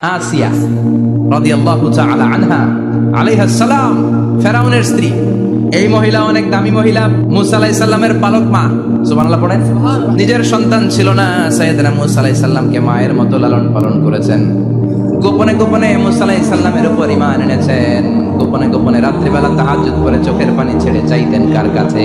আসিয়া রাদিয়াল্লাহু তাআলা আনহা সালাম ফেরাউনের স্ত্রী। এই মহিলা অনেক দামি মহিলা মুসা আলাইহিস সালামের পালক মা। সুবহানাল্লাহ পড়েন? নিজের সন্তান ছিল না সাইয়েদনা মুসা আলাইহিস সালামকে মায়ের মতো লালন পালন করেছেন। গোপনে গোপনে মুসা আলাইহিস সালামের উপর ঈমান এনেছেন। গোপনে গোপনে রাত্রিবেলা তাহাজ্জুদ করে চোখের পানি ছেড়ে চাইতেন কার কাছে?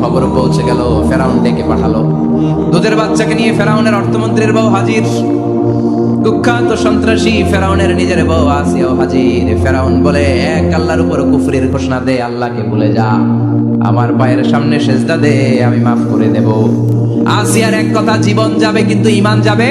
খবর পৌঁছে গেল, ফেরাউন ডেকে পাঠালো। দুধের বাচ্চাকে নিয়ে ফেরাউনের অর্থমন্ত্রীর বউ হাজির। কুখ্যাত সন্ত্রাসী ফেরাউনের নিজের বউ আসিয়াও হাজির। ফেরাউন বলে, এক আল্লাহর উপর কুফরির ঘোষণা দে, আল্লাহকে ভুলে যা। আমার পায়ের সামনে সেজদা দে, আমি মাফ করে দেব। আসিয়ার এক কথা, জীবন যাবে কিন্তু ইমান যাবে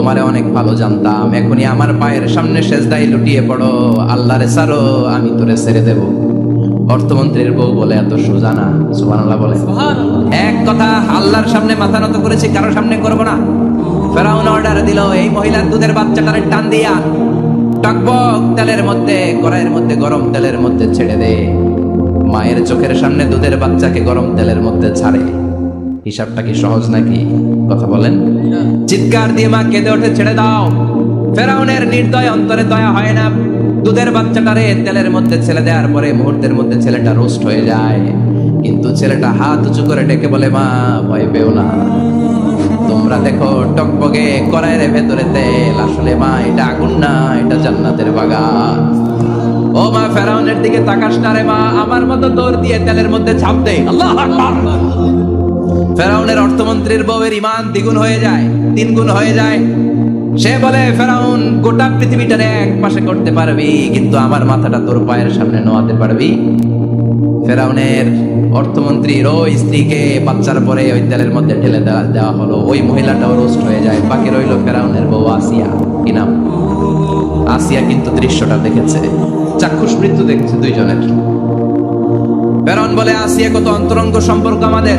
তোমারে অনেক ভালো জানতাম। এখনই আমার পায়ের সামনে সেজদাই লুটিয়ে পড়ো। আল্লাহরে সারো আমি তোরে ছেড়ে দেব। অর্থমন্ত্রীর বউ বলে এত সোজা না সুবহানাল্লাহ বলে। এক কথা আল্লাহর সামনে মাথা নত করেছি কারও সামনে করব না। ফেরাউন অর্ডার দিল এই মহিলার দুধের বাচ্চাটারে টান দিয়া। টকবক তেলের মধ্যে কড়াইয়ের মধ্যে গরম তেলের মধ্যে ছেড়ে দে। মায়ের চোখের সামনে দুধের বাচ্চাকে গরম তেলের মধ্যে ছাড়ে। হিসাবটা কি সহজ নাকি? কথা বলেন। চিৎকার দিয়ে মা কেঁদে ওঠে, ছেড়ে দাও। ফেরাউনের নির্দয় অন্তরে দয়া হয় না। দুধের বাচ্চাটারে তেলের মধ্যে ছেলে দেওয়ার পরে মুহূর্তের মধ্যে ছেলেটা রোস্ট হয়ে যায়। কিন্তু ছেলেটা হাত উঁচু করে ডেকে বলে, মা, ভয় পেও না। তোমরা দেখো টকবগে কড়াইয়ের ভেতরে তেল। আসলে মা, এটা আগুন না, এটা জান্নাতের বাগান। ও মা, ফেরাউনের দিকে তাকাস না রে মা। আমার মতো দৌড় দিয়ে তেলের মধ্যে ঝাঁপ দে। আল্লাহ ফেরাউনের অর্থমন্ত্রীর বউয়ের ইমান দ্বিগুণ হয়ে যায়, তিন গুণ হয়ে যায়। সে বলে, ফেরাউন, গোটা পৃথিবীটারে এক পাশে করতে পারবি, কিন্তু আমার মাথাটা তোর পায়ের সামনে নোয়াতে পারবি। ফেরাউনের অর্থমন্ত্রীর ওই স্ত্রীকে বাচ্চার পরে ওই তেলের মধ্যে ঢেলে দেওয়া হলো। ওই মহিলাটাও রোস্ট হয়ে যায়। বাকি রইল ফেরাউনের বউ আসিয়া। কি নাম? আসিয়া কিন্তু দৃশ্যটা দেখেছে। চাক্ষুষ মৃত্যু দেখেছে দুইজনের। ফেরাউন বলে, আসিয়া কত অন্তরঙ্গ সম্পর্ক আমাদের।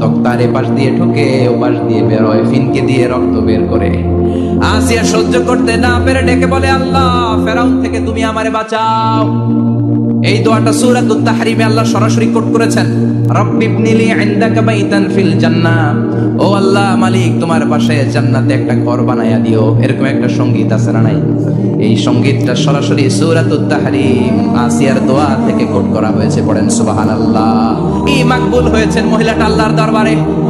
তক্তার এপাশ পাশ দিয়ে ঢুকে ওপাশ পাশ দিয়ে বেরোয়, ফিনকে দিয়ে রক্ত বের করে। আসিয়া সহ্য করতে না পেরে ডেকে বলে, আল্লাহ, ফেরাউন থেকে তুমি আমারে বাঁচাও। এই দোয়াটা সূরাতুত তাহরিমে আল্লাহ সরাসরি কোট করেছেন। রব্বিবনিলি ইনদাকা বাইতান ফিল জান্নাহ। ও আল্লাহ মালিক, তোমার পাশে জান্নাতে একটা ঘর বানায়া দিও। এরকম একটা সংগীত আছে না নাই? এই সঙ্গীতটা সরাসরি সূরাতুত তাহরিম আসিয়ার দোয়া থেকে কোট করা হয়েছে, পড়েন সুবহানাল্লাহ। এই মাকবুল হয়েছেন মহিলাটা আল্লাহর দরবারে।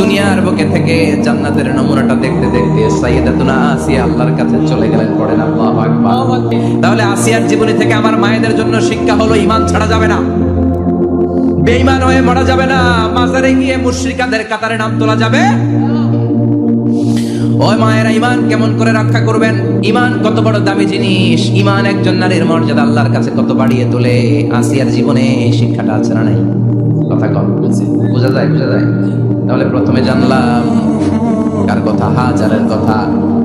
দুনিয়ার বুকে থেকে জান্নাতের নমুনাটা দেখতে দেখতে সাইয়েদাতুনা আসিয়া আল্লাহর কাছে চলে গেলেন, পড়েন আল্লাহু আকবার। তাহলে আসিয়ার জীবনী থেকে আমার মায়েদের জন্য শিক্ষা হলো, ঈমান ছাড়া যাবে না। বেঈমান হয়ে মরা যাবে না, মাজারে গিয়ে মুশরিকাদের কাতারে নাম তোলা যাবে। ওই মায়েরা ইমান কেমন করে রক্ষা করবেন? ইমান কত বড় দামি জিনিস। ইমান একজন নারীর মর্যাদা আল্লাহর কাছে কত বাড়িয়ে তোলে। আসিয়ার জীবনে শিক্ষাটা আছে না নাই? কথা কম বোঝা যায় বোঝা যায়? তাহলে প্রথমে জানলাম কার কথা, হাজারের কথা।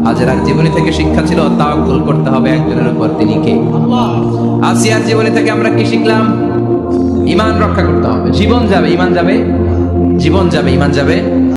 হাজারার জীবনী থেকে শিক্ষা ছিল, তাওয়াক্কুল করতে হবে একজনের উপর, তিনি কে? আসিয়ার জীবনী থেকে আমরা কি শিখলাম? ইমান রক্ষা করতে হবে। জীবন যাবে ইমান যাবে? জীবন যাবে ইমান যাবে?